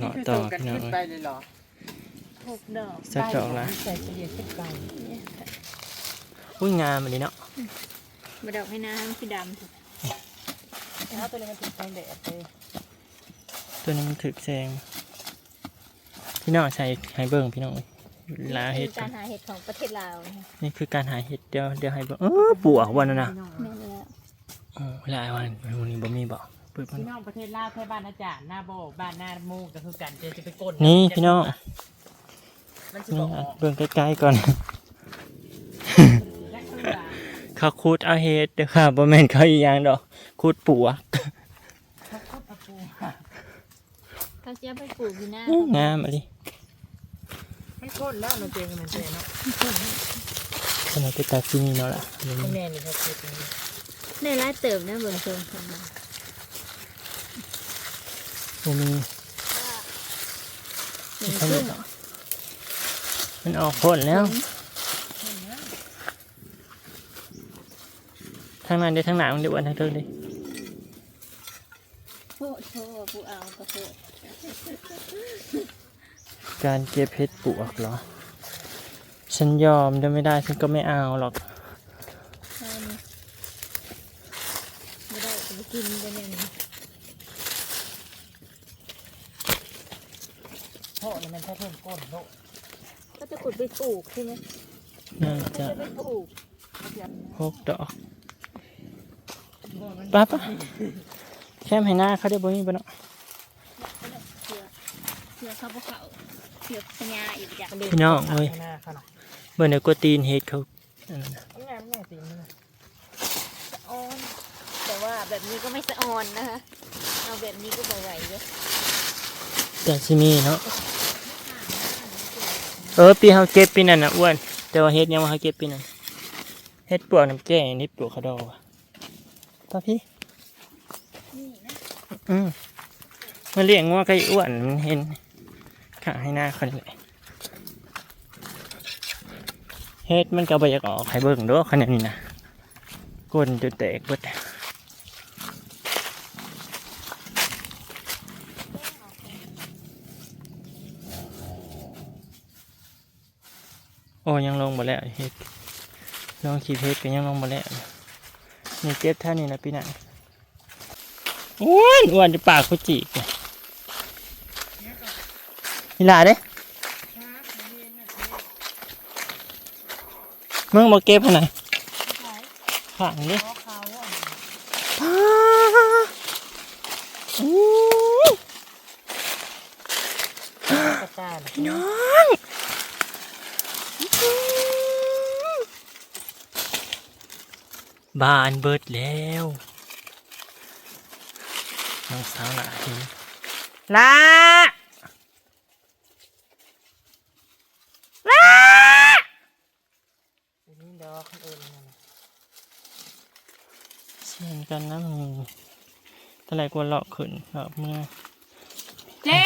เงาะต่อกันพี่น้องขึ้นเอ้ไปยเลยเหรอหกดอกสักดอกละ ใส่เฉลี่ยขึ้นไปอุ้ยงามอันนี้เนาะมาดอกให้น้ำพี่ดำถูกแล้วตัวนี้มันติดแสงแดดเลยตัวนี้มันถึกแซงพี่น้องใส่ให้เบิ่งพี่น้องลาเห็ดการหาเห็ดของประเทศลาวนะคะนี่คือการหาเห็ดเดี๋ยวเดี๋ยวให้เบิ่งเออปวกวันนั้นนะแม่นแล้ว โอ้หลายวันวันนี้บ่มีบ่ เปิดมันพี่น้องประเทศลาวแค่บ้านอาจารย์หน้าโบบ้านหน้ามูกก็คือกันเจอจะไปกดนี่พี่น้องมันสินี่บอกอะเบิ่งใกล้ๆก่อนแรกคือว่าเขาคูดเอาเห็ดเด้อค่ะบ่แม่นเขาอีหยังดอกคูดปวกเขาคุดเอาปูเขาจะเอาไปปลูกอยู่หน้าอื้องามอันนี้ไม่กดแล้วมันเจอกันมันเจอเนาะสมัยไปตัดที่นี่เนาะล่ะเดี๋ยวไม่นี้แน่นี่เขาคุดอย่างนี้ได้ร้ายเติมนะเบิ่งชมคนมา บ่มีหนึ่งครึ่งมันออกพ้นแล้ว ทางนั้นเด้อทางหน้ามันเด้ออ้วนทางเทิงเด้อโทษโทษผู้เอาก็โทษการเก็บเห็ดปวกเหรอ ฉันยอมจะไม่ได้ฉันก็ไม่เอาหรอกใช่นี่ไม่ได้จะไปกินกันเนี่ยนี่โทษนี่ มันแค่เพิ่มก้นโลกก็จะขุดไปปลูกใช่ไหมน่าก็จะจะไปปลูกหกดอกป้าป้าแค่ให้หน้าเขาได้บ่มีบ่เนาะเสือเสือเขาบ่เขาเสือพญาอีกอย่างพี่น้องเอ้ยข้างหน้าเขาหน่อยเมื่อเดี๋ยวกวตีนเห็ดเขาอันนั้นน่ะเอาแง่แง่ตีนนี่สะออน แต่ว่าแบบนี้ก็ไม่สะออนนะคะเอาแบบนี้ก็บ่ไหวเลยแต่ที่นี่เนาะ เออปีเขาเก็บปีนั่นนะอ้วนแต่ว่าเห็ดยังว่าเขาเก็บปีนั้นเห็ดปลวกน้ำแกงนี่ปลวกขาดอว่ะป้าพี่นี่นะอืมมันเลี้ยงงัวก็อ้วนมันเห็นขาให้หน้าคนเลยเฮ็ดมันก็บ่อยากออกให้เบิ่งด้วยขนาดนี้นะก้นจนแตกเบิด โอ้ยังลงหมดแล้วเฮ็ดลองขีดเฮ็ดก็ยังลงหมดแล้วนี่เจ็บเท่านี้นะพี่น่ะอ้วนอ้วนจะปากคุจิกเนี่ยนี่ลาเด้มึงมาเก็บให้หน่อยข้างนี้ เพราะเขาอะ อู้ กระจาย พี่น้อง บานเบิดแล้ว น้องสาวหลาเห็นลาลานี่ดอกคนอื่นนั่นน่ะเสียงกันนะมึงเท่าไหรกว่าเลาะขึ้นเลาะเมื่อเจ๊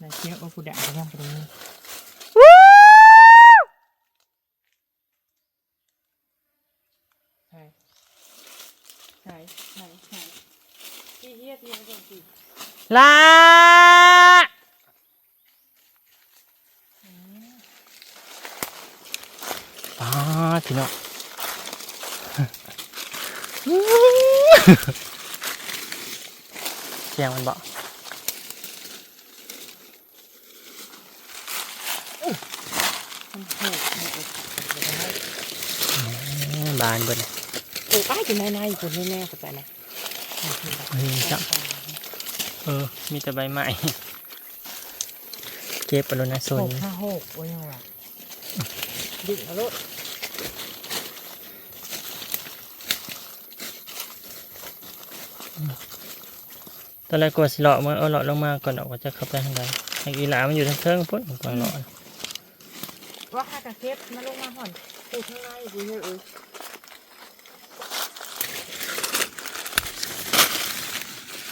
นายเชี่ยวว่าผู้ด่าเขาทำตรงนี้ใช่ใช่ใช่ใช่ที่เฮียที่ยังเป็นสิ ลาป้าพี่น้องเสียงมันบอกมันถูกมันถูกบานเบิด เลยเออป้ายอยู่ในในคนแน่ๆเข้าใจนะเฮ้ยจับเออ มีแต่ใบใหม่ เก็บไปแล้วนะโซหนกนี้ห้าหกว่ายังไงดิ่งเอารถตอนแรกกลัวสิเลาะมันเอาเลาะลงมาก่อนออกว่าจะเข้าไปทางใดไอ้อีหลามันอยู่ทางเทิงพุ่นก่อนเลาะว่าข้ากระเก็บมาลงมาห่อนปูข้างในปูเยอะเอ้ย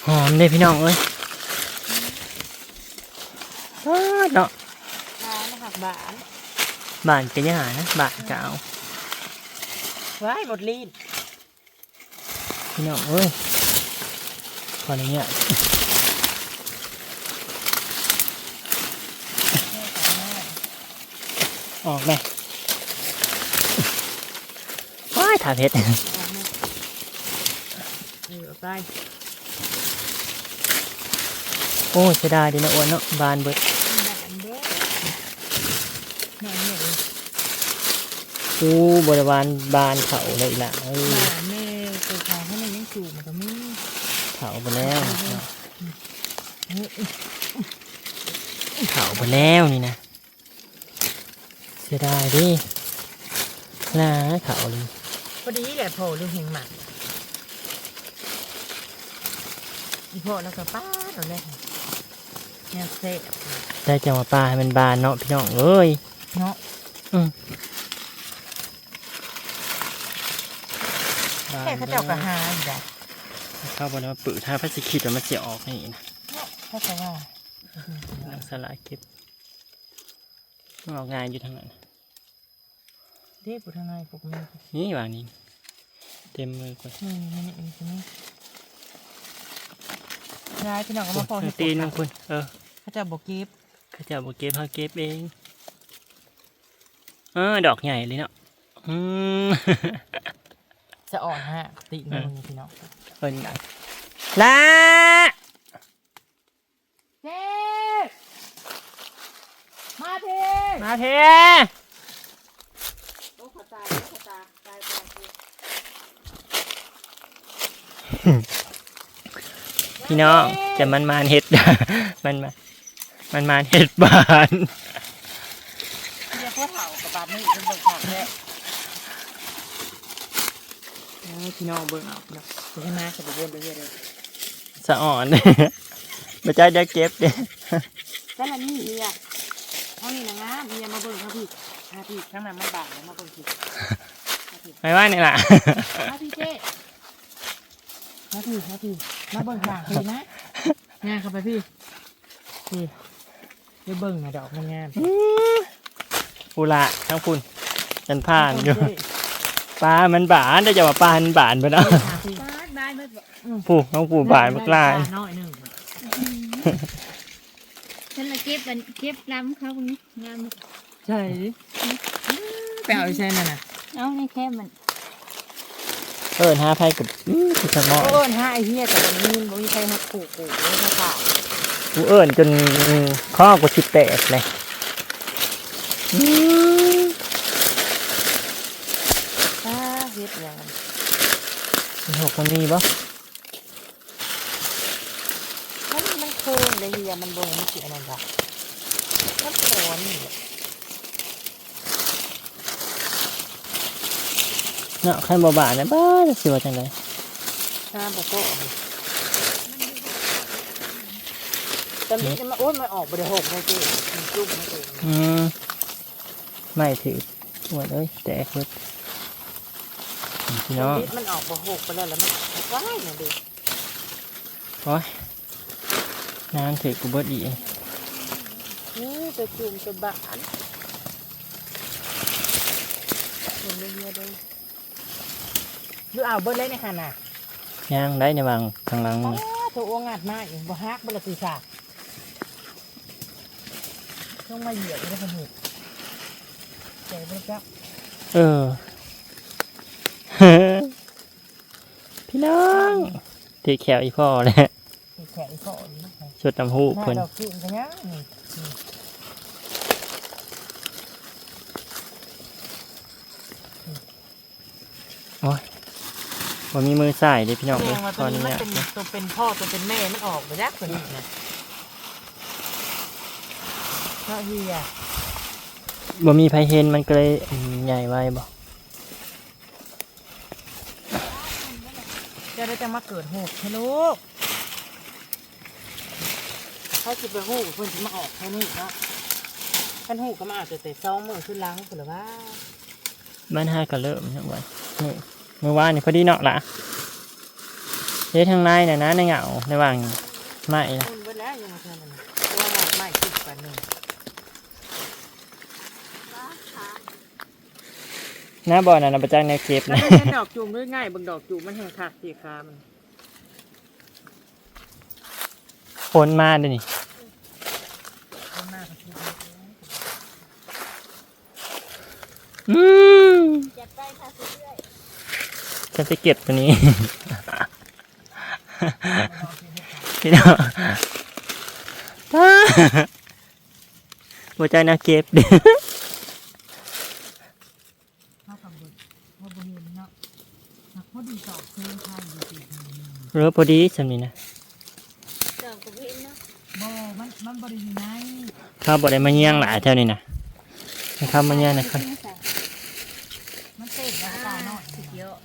หอมเลยพี่น้องเอ้ยอ้าเนาะร้านหักบานบ้านก็ยังหานะบ้านก็เอาไว้หมดลีนพี่น้องเอ้ยขออนุญาตออกไหมว้ายถาเพชรเออเอาไปโอ้เสียดายดีนะอ้วนเนาะบานเบิดแบบเด้อน่าเนี่ยเลยอู้บริวารบานเขาเลยล่ะเอ้ยมาแม่ตัวเขาให้มันยังสูงมันก็ไมีเขาไปแล้วเฮ้ยเขาไปแล้วนี่นะเสียดายดิน่าเขาเลยพอดีแหละโผล่ดูเฮงหมักอีโผล่แล้วก็ป้าเอาเลย เนี่ยเสร็จได้จังหวะปลาให้มันบานเนาะพี่น้องเอ้ยเนาะบานแค่เขาเจ้ากระหาอีกแล้วเข้าบนมาปื้ถ้าพระสิคิดว่ามันเสียออกนี่นะเขาจะว่านังสลายเก็บมันออกงานอยู่ทางนั้นเด็กผู้ทางในพวกนี้นี่วางนี่เต็มมือก่อนนี่นี่นี่นี่นี่ ยายพี่น้องก็มาพอโอ้ยตีนของคุณเออเขาจะบอกกิฟข้าเจะบอกเก็บเขาเก็บเองเออดอกใหญ่เลยเนาะอืมจะอ่อนฮะติเงินพี่น้องเอินได้ละเจ๊มาเทมาเทโอ้ขตายโอ้ขตายตายตาย พี่น้องจะมันมานเห็ดมันมามันมานเห็ดบานเรียกว่าเถ่ากับบาดนี่เป็นเบิกขาดแท้พี่น้องเบิ่งเอาใช่ไหมขับวนไปเรื่อยเลยสะอ่อนมาใจจะเก็บเด้แต่ละนี่เมียเอานี่นะงามเมียมาเบิ่งเขาพี่มาพี่ข้างในมันบาดแล้วมาเบิ่งพี่ไม่ว่านี่ล่ะมาพี่เจ๊มาพี่มาพี่ มาเบิ่งหลังพี่นะงานเข้าไปพี่พี่ไปเบิ่งนะดอกมันงามปูละทั้งคุณฉันผ่านอยู่ ปลา มันบานได้จะว่าปลามันบานไปเนาะบ้านบ้านเมื่อบอกผู้น้องปูบานมากลายน้อยหนึ่งฉันมาเก็บมันเก็บลำเขาตรงนี้งามใช่ดิไปเอาใช่นั่นน่ะเอาในแค่มัน เอินห้าไพ่กับอื้อคือสมอโอ้ยห้าไอ้เหี้ยแต่วันนี้มันมีใครมาปลูกปลูกไม่เขาข่าวกูเอินจนข้อกูชิแตกเลยอื้ออ้าเฮ็ดยังมีหกคนนี้ปะมันมันโค้งเลยเฮียมันโดนมันเสียนั่นค่ะมันโค้งนี่ เนาะใครบ่บานนะบ้าจะสิว่าจังไดห้าบอกโก้จำนี้จะมาโอ้ยมันออกบริโภคไม่เจ๊มันจุ่มไม่เจ๊อืมไม่ถืออวดเอ้ยแตกเบิดพี่น้องจำนี้มันออกบริโภคไปแล้วแล้วมันว้ายเนี่ยดิโอ้ยน้ำถือกูเบิดอีกนี่ตัวจุ่มตัวบานเห็นเลยเฮียเลย ดูเอาเบิร์ดเลยในหันน่ะย่างได้ในวางข้างหลังอ๋อนี่ตัวอ้วงงัดมากอีกบ่ฮักบ่ละตีสากต้องมาเหยียบไม่ได้คนหูเจ๋งไปจับเออ พี่น้องตีแขวอีพ่อเลยตีแขนก่อนนะคะชุดน้ำหูหน้าเพิ่น ดอกจุ่มกันยังนี่ นี่บ่มีมือใส่เด้พี่น้องแสดเอ้ยงว่าตตัอวนนี้นี้มันเป็นตัวเป็นพ่อตัวเป็นแม่มันออกไปยักตัวนี้นะเพราะเฮียบ่มีไผเห็นมันก็เลยอืมใหญ่ไว้บ่จะได้จะมาเกิดหูกให้ลูกถ้าจะไปหูกเพิ่นจะมาออกแค่นี้เนาะท่านหูกก็มาอาจจะแต่ซองมือขึ้นล้างหรือว่าบ้านห้าก็เริ่มจังหวะนี่ เมื่อวานนี่พอดีเนาะล่ะเฮ็ดทางในน่ะนะในเหงาในว่างไม้นะคุณเบิดแล้วยังมาเท่านั้นตัวหมดไม่ติดกันหนึ่งหน้าบ่อน่ะนะประจักษ์แนวเก็บแล้วนะก็เห็นดอกจูมด้วยง่ายเบางดอกจูมมันแห้งขาดสีขามันนมาเด้อนี่ต้นหน้าก็คิดอืมจัดไปค่ะเรื่อย ฉันจะเก็บตัวนี้พี่น้องป้าหัวใจนะเก็บเด้อเข้ากับบุญว่าบุญเห็นเนาะหักพอดีสอบเคยทายอยู่สิเรือพอดีสำนี้นะๆเจ้าก็เห็นเนาะบ่มันมันบริอยู่ไหนข้าวบ่ได้มาเยี่ยงหลายเท่านี้นะข้าวมาเยี่ยงนะครับ มันเต้นแล้วก็ตายเนาะ สุดยอด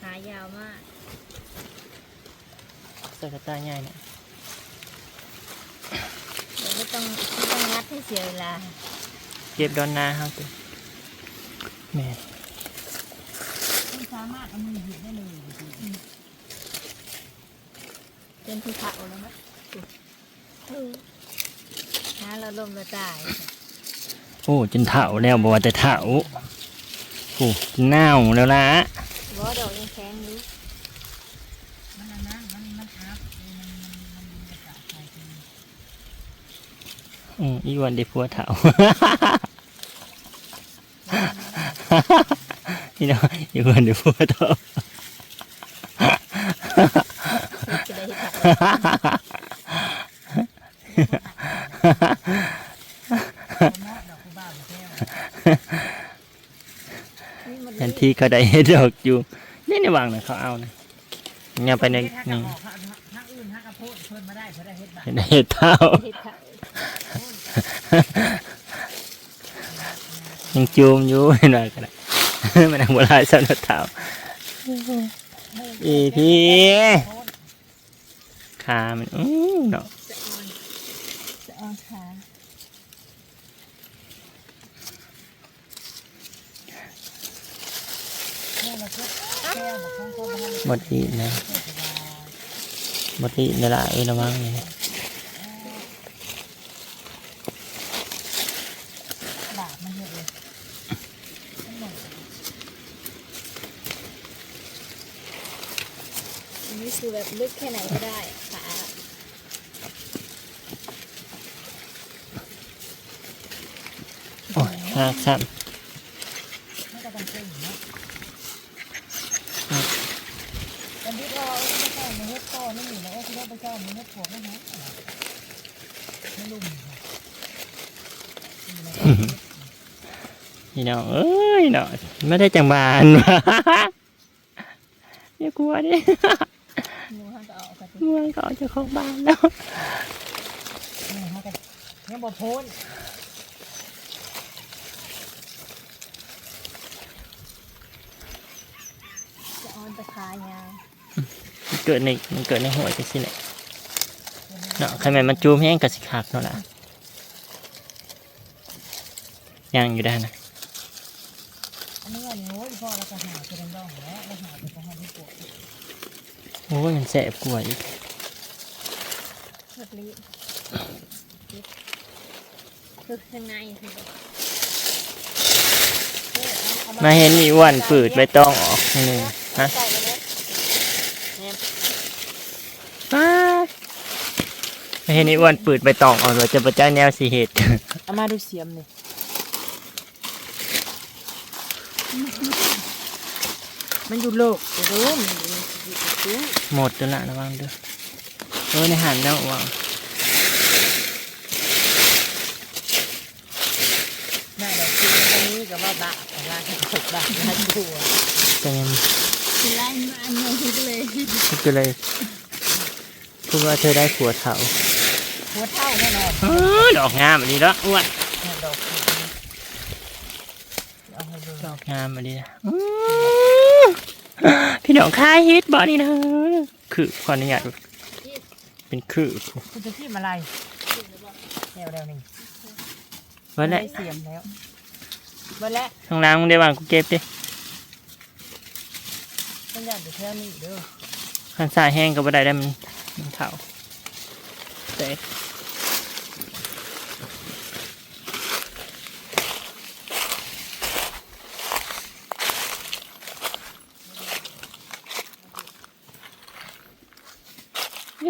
ขายาวมาก ใส่กระต่ายใหญ่เนี่ย เดี๋ยวไม่ต้องไม่ต้องงัดให้เสียเวลา เก็บดอนนาครับตัวแม่มันสามารถเอามือหยิบได้เลยอยู่สิเป็นที่ผักแล้วมั้ยหาเราลมเราตายโอ้จนเถ่าแล้วบอกว่าแต่เถ่าโอ้เน่าแล้วล่ะบ่ดอกยังแข็งอยู่มันอันนั้นมันมันอัพเออมันมันมันมันจะกะใส่เป็นอืมอีวันได้ผัวเถ่า พี่น้องอีวันได้ผัวเถ่าจะได้ผักคนเนาะดอกกุบ้าไปแก้วนี่มันทันทีเขาได้เห็ดดอกอยู่นี่ในวางนะเขาเอานะเนี่ยไปในถ้านี่กระบอกถ้าอื่นถ้ากระโพดเพิ่นมาได้เพิ่นได้เฮ็ดบาทเห็ดเท่ายังจูมอยู่เห็นว่ากัน มันอังโบราณสำนักเท้าอีพี่ขามันอื้อเนาะสะออนสะออนขาเนี่ยเราก็แก้วบองหมดอีกนะหมดอีกนี่ละเอ้ยระวังนี่บาทมันเยอะเลย อันนี้คือแบบลึ กแค่ไหนก็ได้ขาโอ้ยหักซ้มันก็ต้องเก่งเนาะอันนี้เราไม่ใช่ในเฮ็ดต่อนี่อยู่แล้วที่เราไปเจ้าในเฮ็ดผัวไม่นะไม่ลุ่มำพี่น้องเอ้ยเนาะไม่ได้จังบานวะอย่ากลัวดิ หนูเขาก็เอากระตุ้นเมื่อยก็ออกจากของบ้านแล้วนี่ฮะกันยังบ่พ้นสะออนตะขายาวมันเกิดในมันเกิดในหัวจังสิเนี่ยเนาะใครแม่นมันจูมแห้งกับสิขาดเนาะล่ะยังอยู่ได้นะ อันนี้ว่าโอ้ยพ่อเราจะหาจะดองแล้วเราหาจะหาที่ปวด โอ้ยมันแสบกลัวาอีกเลือดลิ้นคือข้างในคือแบบมาเห็นมีอ้วันปืดใบตองออกนิดนึงฮะใส่ไปเลยป้าดมาเห็นมีอ้วันปืดใบตองออกเราจะประจ้าแนวสีเหตุเอามาดูเสียมนี่ มันอยู่โลกเดี๋ยวรู้มันอยู่ตู้หมดแล้วละระวังเด้อเออในหันแล้วว่างน่าจะคืออันนี้กับว่าบาแต่ละหกบาทละตัวแต่ยังคือไล่มาอันเดียวคือเลยก็เลยพูดว่าเธอได้ผัวเถาหัวเท่าแน่นอนเออดอกงามอันนี้ละอ้วนเนี่ยดอกเอาให้ดูดอกงามอันนี้นะอื้อ พี่น้องคายฮิตบ่นี่นะคือขออนุญาตเป็นคือคุณจะที่อะไรแนวแนวหนึ่งไว้แหละได้เสียมแล้วไว้แล้วข้างล่างมึงได้วางกูเก็บดิต้องอยากจะแค่นี้เด้อข้างซ้ายแห้งก็บ่ได้ได้มันมันเถาแต่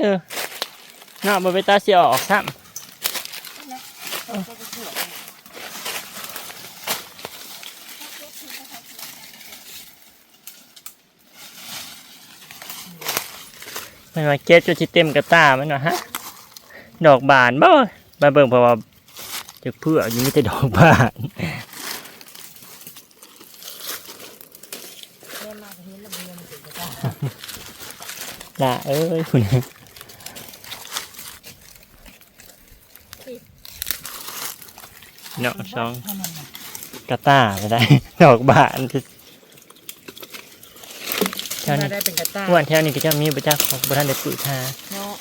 เออเนาะบ่ไปตาเสียออกซ้ำมันว่าเก็บจนสิเต็มกระตามันว่าฮะ ดอกบานบ่มาเบิ่งเพราะว่าจะเพื่ออยู่มีแต่ดอกบานเล่นมากเห็นแล้วมันยังติดกระตาน่ะเอ้ยคุณ เนาะสองเท่านั้นน่ะกระตาไปได้ดอกบานคือแถวนี้ได้เป็นกระตาอ้วนแถวนี้ก็จะมีประจักษ์ของบุทันเด็ดปุ๋ยทาเนาะ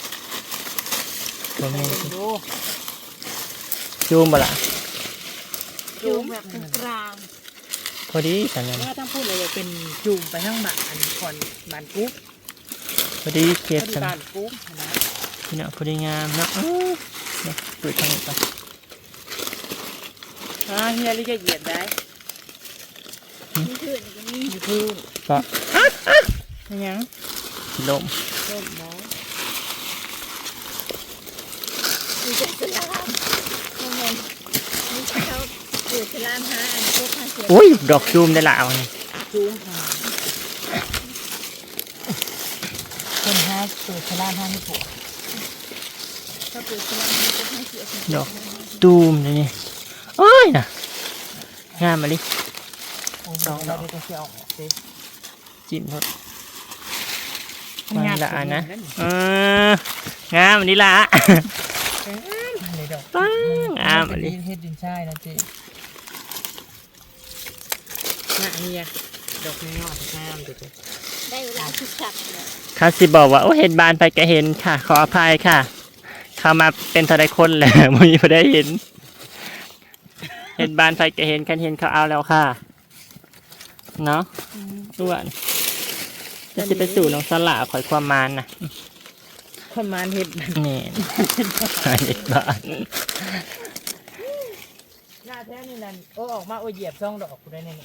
บ่แม่นดูจูมบ่ล่ะจูงแบบกลางพอดีสันนั้นว่าต้องพูดเลยว่าเป็นจุ่มไปทั้งบ้านคอนบ้านกุ๊กพอดีเก็บที่สันบ้านกุ๊กนะพี่เนาะพอดีงามเนาะอื้อเนี่ยปุ๋ยทางนี้ไป อ่าเฮียลิจะเหยียดได้ๆมีพื้นก็มีอยู่พื้นก็ไม่ยังลมต้นหมอมีแต่สลามโมเมนมีเขาปลูกสลามหาอันพวกข้าเสียอุ้ยดอกจูมได้ละเอานี่จุ่มหาคนห้าตัวชลามห้าให้ผัวเขาปลูกสลามหาพวกข้าเสียดอกตูมเลยนี่ โอ้ยน่ะงามมาลิโอ้ยเราได้ก็เสียอกจิ้มรถมันละอันนะเอองามอันนี้ละเลยดอกปังงามอันอันนี้นี้เฮ็ดดินใช่นะจ๊น่ะเฮียดอกนี้ยอดงามเจ๊ได้เวลาที่จับเลยคาสิบอกว่าโอ้เห็นบานไปก็เห็นค่ะ ขออภัยค่ะ เข้ามาเป็นทรายคนแหละไม่มีผู้ได้เห็น เห็นบานไปก็เห็นกันเห็นเขาเอาแล้วค่ะ เนาะอ้วนจะสิไปสู่น้องสลาขอยความมานนะคนมานเฮ็ดนี่เห็นบานหน้าแท้นี่นั่นโอ้ออกมาโอ้เหยียบช่องดอกกูได้แน่ๆ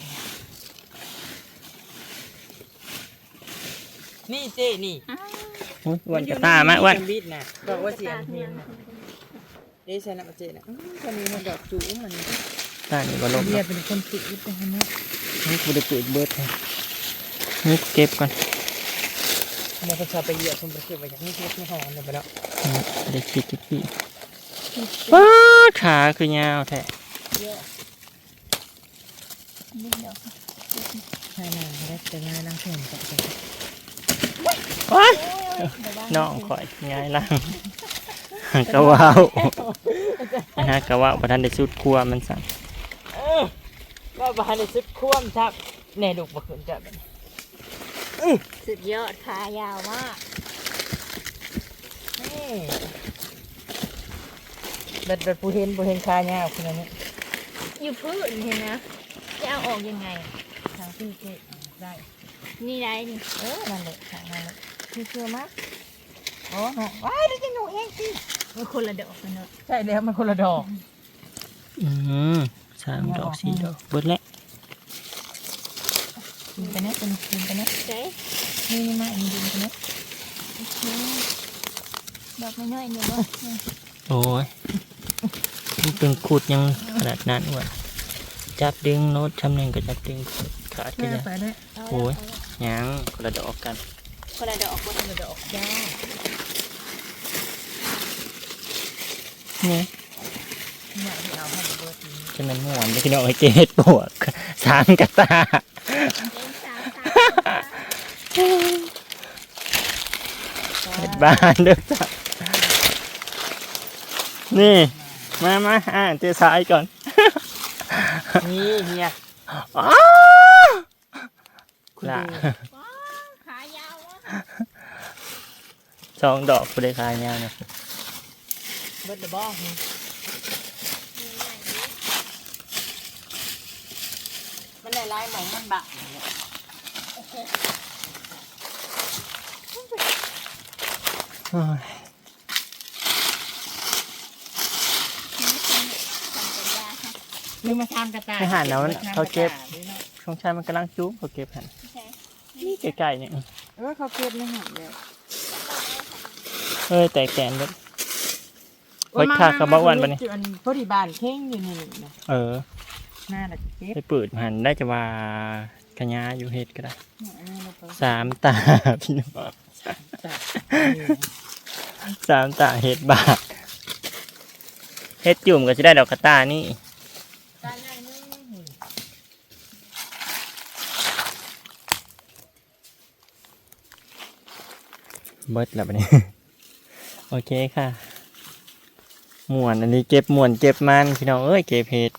นี่เจ๊นี่อุ๊ยอ้วนกระตามาอ้วนบิดนะบอกว่าเสียงเห็นนะเด้ใช่นะเจ๊นะอื้อคนนี้มันดอกจู๋มัน ตานี่บ่ลมเรียเนาะเป็นคนติดไปฮะเนาะนี่กูได้เปิดเบิดเลยนี่เก็บก่อนมันก็ชอบไปเหยียบคนไปเก็บไว้จากนี่เก็บไม่หอมเลยไปแล้วนี่ได้คิดจิกี้ว้าขาคือยาวแท้นี่เดี๋ยวใช่นะได้แต่งานนั่งแข่งกับกันว้ายเดี๋ยวว่าน้องข่อยง่ายล่างกะว่าวนะฮะกะว่าวประทันได้สุดครัวมันสั่ง ก็บ้านในชุดคว่ำชับแน่ลูกบ่ขึ้นจับมันสุดยอดขายาวมากนี่เด็ดเด็ดผู้เห็นผู้เห็นคาเนี่ยคนนี้อยู่พื้นเห็นนะจะเอาออกยังไงทางที่เจ๊ได้นี่ไรนี่เออนั่นแหละทางนั่นแหละพี่เชื่อมั้ยโอ้โหว้ายแล้วจะหนูเองสิมันคนละดอกกันเนอะใช่แล้วมันคนละดอก อืม สามดอกสี่ดอกเบิดแล้วกินไปนะเป็นกินไปนะใช่นี่นี่มาอันนี้ดินไปนะดอกน้อยๆเนี่ยบ่โอ้ยมันเป็นขุดยังขนาดนั้นอ้วนจับดึงโน้ตชำหนึ่งก็จับดึงขาดก็แม่ยังไปได้เอาโอ้ยละยังคนละดอกกันคนละดอกคนคนละดอกจ้าเนี่ยอยากให้เอาให้เบิ ดนี้จะมันม่วนจะพี่น้องไอ้เกดปวกสามกระตาเล่นสามสามเฮ็ดบ้านเด้อจ้ะนี่ มามาอ่าเจอสายก่อน นี่เฮียอ้าคุณละดูว้าวขายาววะสองดอกผู้ใดขายยาวเนี่ยเบิดเดบ้อง มันได้ลายใหม่มันบะลืมมาทำกระต่ายไม่หันแล้วเขาเก็บช่วงชายมันกำลังจุ๊บเขาเก็บหันใช่นี่ใกล้ๆเนี่ยเออเขาเก็บไม่หันเลยเอ้ยแตกแตนเบิดเฮ้ค่ากับบ่อ้วนปะนี่อันพอดีบานเข่งอยู่นี่นะเออ หน้าตะเก็บไปเปิดหันได้จะว่าขยาอยู่เฮ็ดก็ได้เนี่ยอันนี้เราก็สามตา พี่น้องจับสามตาเฮ็ดบาทเฮ็ดจุ่มก็จะได้ดอกกระตานี่ตาใหญ่นึงเบิดแล้วบัดนี้ โอเคค่ะม่วนอันนี้เก็บม่วนเก็บมันพี่น้องเอ้ยเก็บเฮ็ด